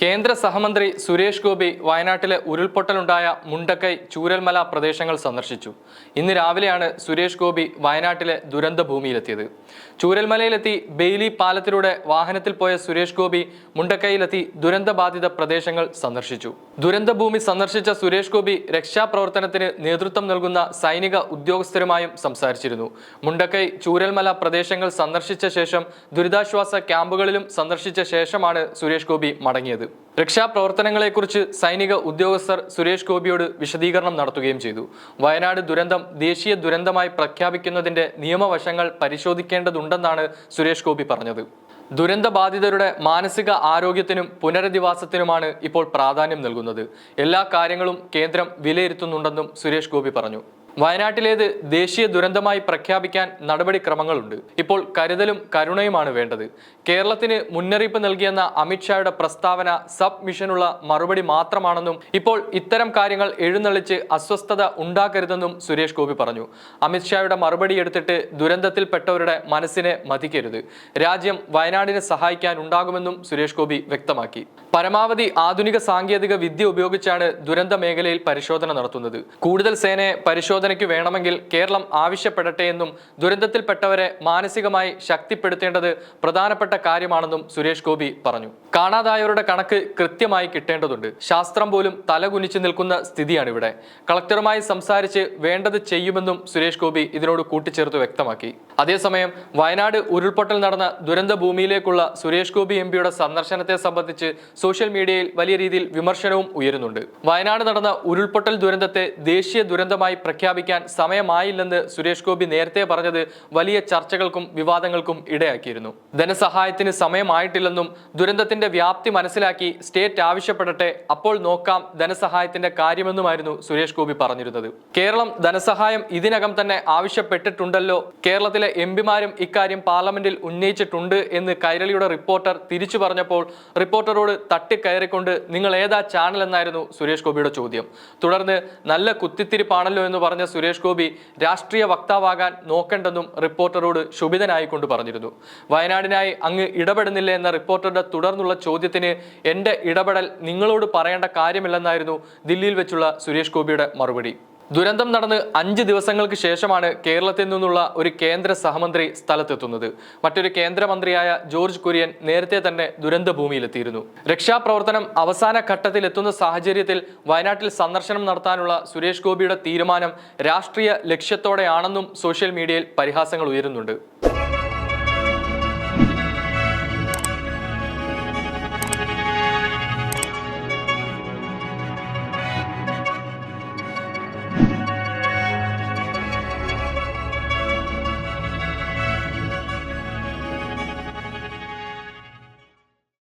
കേന്ദ്ര സഹമന്ത്രി സുരേഷ് ഗോപി വയനാട്ടിലെ ഉരുൾപൊട്ടലുണ്ടായ മുണ്ടക്കൈ ചൂരൽമല പ്രദേശങ്ങൾ സന്ദർശിച്ചു. ഇന്ന് രാവിലെയാണ് സുരേഷ് ഗോപി വയനാട്ടിലെ ദുരന്ത ഭൂമിയിലെത്തിയത്. ചൂരൽമലയിലെത്തി ബെയ്ലി പാലത്തിലൂടെ വാഹനത്തിൽ പോയ സുരേഷ് ഗോപി മുണ്ടക്കൈയിലെത്തി ദുരന്തബാധിത പ്രദേശങ്ങൾ സന്ദർശിച്ചു. ദുരന്ത ഭൂമി സന്ദർശിച്ച സുരേഷ് ഗോപി രക്ഷാപ്രവർത്തനത്തിന് നേതൃത്വം നൽകുന്ന സൈനിക ഉദ്യോഗസ്ഥരുമായും സംസാരിച്ചിരുന്നു. മുണ്ടക്കൈ ചൂരൽമല പ്രദേശങ്ങൾ സന്ദർശിച്ച ശേഷം ദുരിതാശ്വാസ ക്യാമ്പുകളിലും സന്ദർശിച്ച ശേഷമാണ് സുരേഷ് ഗോപി മടങ്ങിയത്. രക്ഷാപ്രവർത്തനങ്ങളെക്കുറിച്ച് സൈനിക ഉദ്യോഗസ്ഥർ സുരേഷ് ഗോപിയോട് വിശദീകരണം നടത്തുകയും ചെയ്തു. വയനാട് ദുരന്തം ദേശീയ ദുരന്തമായി പ്രഖ്യാപിക്കുന്നതിന്റെ നിയമവശങ്ങൾ പരിശോധിക്കേണ്ടതുണ്ടെന്നാണ് സുരേഷ് ഗോപി പറഞ്ഞത്. ദുരന്തബാധിതരുടെ മാനസിക ആരോഗ്യത്തിനും പുനരധിവാസത്തിനുമാണ് ഇപ്പോൾ പ്രാധാന്യം നൽകുന്നത്. എല്ലാ കാര്യങ്ങളും കേന്ദ്രം വിലയിരുത്തുന്നുണ്ടെന്നും സുരേഷ് ഗോപി പറഞ്ഞു. വയനാട്ടിലേത് ദേശീയ ദുരന്തമായി പ്രഖ്യാപിക്കാൻ നടപടിക്രമങ്ങളുണ്ട്. ഇപ്പോൾ കരുതലും കരുണയുമാണ് വേണ്ടത്. കേരളത്തിന് മുന്നറിയിപ്പ് നൽകിയെന്ന അമിത്ഷായുടെ പ്രസ്താവന സബ് മിഷനുള്ള മറുപടി മാത്രമാണെന്നും ഇപ്പോൾ ഇത്തരം കാര്യങ്ങൾ എഴുന്നള്ളിച്ച് അസ്വസ്ഥത ഉണ്ടാക്കരുതെന്നും സുരേഷ് ഗോപി പറഞ്ഞു. അമിത്ഷായുടെ മറുപടി എടുത്തിട്ട് ദുരന്തത്തിൽപ്പെട്ടവരുടെ മനസ്സിനെ മതിക്കരുത്. രാജ്യം വയനാടിനെ സഹായിക്കാൻ ഉണ്ടാകുമെന്നും സുരേഷ് ഗോപി വ്യക്തമാക്കി. പരമാവധി ആധുനിക സാങ്കേതിക വിദ്യ ഉപയോഗിച്ചാണ് ദുരന്ത മേഖലയിൽ പരിശോധന നടത്തുന്നത്. കൂടുതൽ സേനയെ പരിശോധനയ്ക്ക് വേണമെങ്കിൽ കേരളം ആവശ്യപ്പെടട്ടെ എന്നും ദുരന്തത്തിൽപ്പെട്ടവരെ മാനസികമായി ശക്തിപ്പെടുത്തേണ്ടത് പ്രധാനപ്പെട്ട കാര്യമാണെന്നും സുരേഷ് ഗോപി പറഞ്ഞു. കാണാതായവരുടെ കണക്ക് കൃത്യമായി കിട്ടേണ്ടതുണ്ട്. ശാസ്ത്രം പോലും തലകുനിച്ചു നിൽക്കുന്ന സ്ഥിതിയാണ് ഇവിടെ കളക്ടറുമായി സംസാരിച്ച് വേണ്ടത് ചെയ്യുമെന്നും സുരേഷ് ഗോപി ഇതിനോട് കൂട്ടിച്ചേർത്ത് വ്യക്തമാക്കി. അതേസമയം വയനാട് ഉരുൾപൊട്ടൽ നടന്ന ദുരന്ത ഭൂമിയിലേക്കുള്ള സുരേഷ് ഗോപി എം പിയുടെ സന്ദർശനത്തെ സംബന്ധിച്ച് സോഷ്യൽ മീഡിയയിൽ വലിയ രീതിയിൽ വിമർശനവും ഉയരുന്നുണ്ട്. വയനാട് നടന്ന ഉരുൾപൊട്ടൽ ദുരന്തത്തെ ദേശീയ ദുരന്തമായി പ്രഖ്യാപിക്കാൻ സമയമായില്ലെന്ന് സുരേഷ് ഗോപി നേരത്തെ പറഞ്ഞത് വലിയ ചർച്ചകൾക്കും വിവാദങ്ങൾക്കും ഇടയാക്കിയിരുന്നു. ധനസഹായത്തിന് സമയമായിട്ടില്ലെന്നും ദുരന്തത്തിന്റെ വ്യാപ്തി മനസ്സിലാക്കി സ്റ്റേറ്റ് ആവശ്യപ്പെടട്ടെ അപ്പോൾ നോക്കാം ധനസഹായത്തിന്റെ കാര്യമെന്നുമായിരുന്നു സുരേഷ് ഗോപി പറഞ്ഞിരുന്നത്. കേരളം ധനസഹായം ഇതിനകം തന്നെ ആവശ്യപ്പെട്ടിട്ടുണ്ടല്ലോ. കേരളത്തിലെ എം പിമാരും ഇക്കാര്യം പാർലമെന്റിൽ ഉന്നയിച്ചിട്ടുണ്ട് എന്ന് കൈരളിയുടെ റിപ്പോർട്ടർ തിരിച്ചു പറഞ്ഞപ്പോൾ റിപ്പോർട്ടറോട് തട്ടിക്കയറിക്കൊണ്ട് നിങ്ങൾ ഏതാ ചാനൽ എന്നായിരുന്നു സുരേഷ് ഗോപിയുടെ ചോദ്യം. തുടർന്ന് നല്ല കുത്തിത്തിരിപ്പാണല്ലോ എന്ന് പറഞ്ഞ സുരേഷ് ഗോപി രാഷ്ട്രീയ വക്താവാകാൻ നോക്കേണ്ടെന്നും റിപ്പോർട്ടറോട് ശുഭിതനായിക്കൊണ്ട് പറഞ്ഞിരുന്നു. വയനാടിനായി അങ്ങ് ഇടപെടുന്നില്ല എന്ന റിപ്പോർട്ടറുടെ തുടർന്നുള്ള ചോദ്യത്തിന് എന്റെ ഇടപെടൽ നിങ്ങളോട് പറയേണ്ട കാര്യമില്ലെന്നായിരുന്നു ദില്ലിയിൽ വെച്ചുള്ള സുരേഷ് ഗോപിയുടെ മറുപടി. ദുരന്തം നടന്ന് അഞ്ച് ദിവസങ്ങൾക്ക് ശേഷമാണ് കേരളത്തിൽ നിന്നുള്ള ഒരു കേന്ദ്ര സഹമന്ത്രി സ്ഥലത്തെത്തുന്നത്. മറ്റൊരു കേന്ദ്രമന്ത്രിയായ ജോർജ് കുര്യൻ നേരത്തെ തന്നെ ദുരന്ത ഭൂമിയിലെത്തിയിരുന്നു രക്ഷാപ്രവർത്തനം അവസാന ഘട്ടത്തിൽ എത്തുന്ന സാഹചര്യത്തിൽ വയനാട്ടിൽ സന്ദർശനം നടത്താനുള്ള സുരേഷ് ഗോപിയുടെ തീരുമാനം രാഷ്ട്രീയ ലക്ഷ്യത്തോടെയാണെന്നും സോഷ്യൽ മീഡിയയിൽ പരിഹാസങ്ങൾ ഉയരുന്നുണ്ട്.